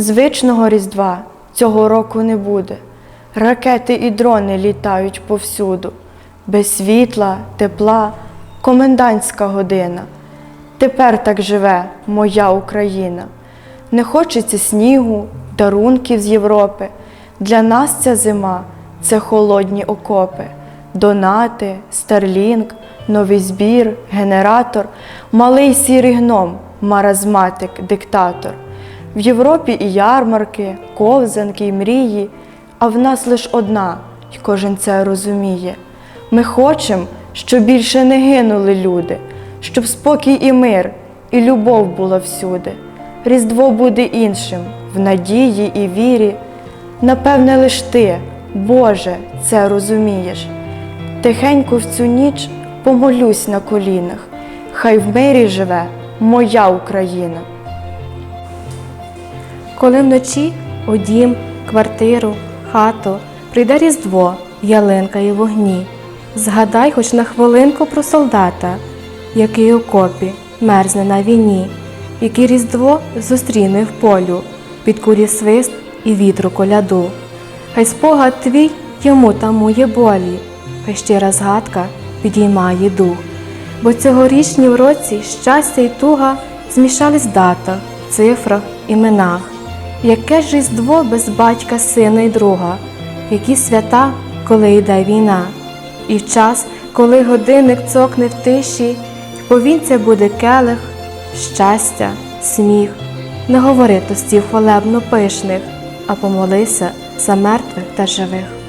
Звичного Різдва цього року не буде. Ракети і дрони літають повсюду. Без світла, тепла, комендантська година. Тепер так живе моя Україна. Не хочеться снігу, дарунків з Європи. Для нас ця зима це холодні окопи, донати, старлінг, новий збір, генератор, малий сірий гном, маразматик, диктатор. В Європі і ярмарки, ковзанки, і мрії, а в нас лиш одна, й кожен це розуміє. Ми хочемо, щоб більше не гинули люди, щоб спокій і мир, і любов була всюди. Різдво буде іншим, в надії і вірі. Напевне, лиш ти, Боже, це розумієш. Тихенько в цю ніч помолюсь на колінах, хай в мирі живе моя Україна. Коли вночі у дім, квартиру, хату прийде різдво, ялинка і вогні. Згадай хоч на хвилинку про солдата, який у копі мерзне на війні, який різдво зустріне в полю, під курі свист і вітру коляду. Хай спогад твій йому тамує болі, хай щира згадка підіймає дух. Бо цьогорічні в році щастя й туга змішались в датах, цифрах, іменах. Яке ж різдво без батька, сина й друга, які свята, коли йде війна, і в час, коли годинник цокне в тиші, повінця буде келих, щастя, сміх, не говори тостів хвалебно пишних, а помолися за мертвих та живих.